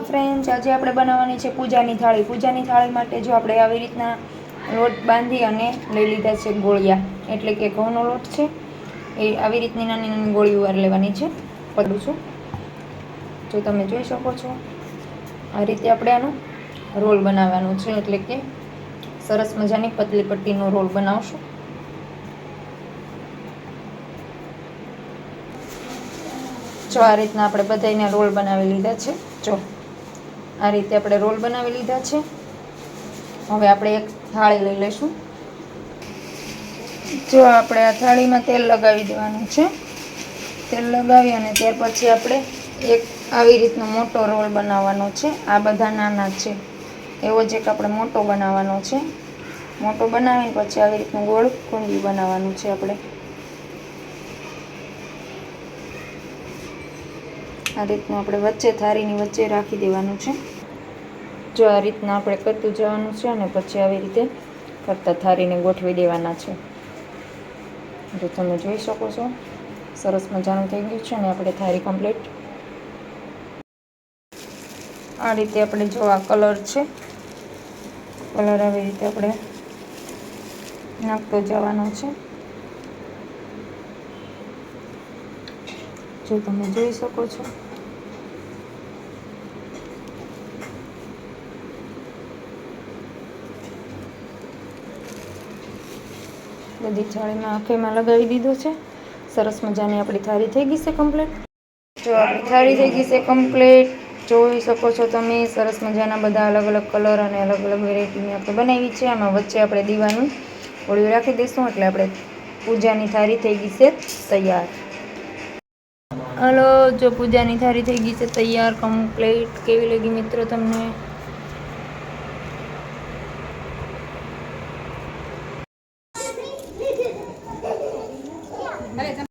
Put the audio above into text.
Friends આજે આપણે બનાવવાની છે પૂજાની થાળી. પૂજાની થાળી માટે જો આપણે આવી રીતના લોટ બાંધી અને લઈ લીધા છે ગોળિયા. એટલે કે ઘઉંનો લોટ છે. એ આવી રીતની નાની નાની ગોળીઓ વાર લેવાની છે. પડું છું. જો તમે જોઈ શકો છો. આ રીતે આપણે આનો રોલ બનાવવાનો છે. એટલે કે સરસ મજાની પતલી પટ્ટીનો રોલ બનાવશું. જો આ રીતના આપણે બધાને રોલ બનાવી લીધા છે. જો. આ રીતે આપણે રોલ બનાવી લીધા છે. હવે આપણે એક થાળી લઈ લઈશું. જો આપણે આ થાળીમાં તેલ લગાવી દેવાનું છે. તેલ લગાવી અને ત્યાર પછી આપણે એક આવી રીતનો મોટો રોલ બનાવવાનો છે. આ બધા નાના છે. એવો જ એક આપણે મોટો બનાવવાનો છે. મોટો બનાવીને પછી આવી રીતનું ગોળ કુંડી બનાવવાનું છે આપણે. આ રીતનું આપણે વચ્ચે થારીની વચ્ચે રાખી દેવાનું છે. જો આ રીતના આપણે કરતું જવાનું છે અને પછી આવી રીતે કરતાં થારીને ગોઠવી દેવાના છે. જો તમે જોઈ શકો છો, સરસ મજાનું થઈ ગયું છે અને આપણે થાળી કમ્પ્લીટ. આ રીતે આપણે જો આ કલર છે, કલર આવી રીતે આપણે નાખતો જવાનો છે. જો તમે જોઈ શકો છો. બધી થાળીમાં આખેમાં લગાવી દીધો છે. સરસ મજાની આપણી થાળી થઈ ગઈ છે કમ્પ્લીટ જો આપણી થાળી થઈ ગઈ છે કમ્પ્લીટ જોઈ શકો છો તમે, સરસ મજાના બધા અલગ અલગ કલર અને અલગ અલગ વેરાયટીની આપણે બનાવી છે. આમાં વચ્ચે આપણે દીવાનું ઓળીઓ રાખી દઈશું એટલે આપણે પૂજાની થાળી થઈ ગઈ છે તૈયાર. હલો જો પૂજાની થારી થઈ ગઈ છે તૈયાર કમ્પ્લીટ કેવી લાગી મિત્રો તમને?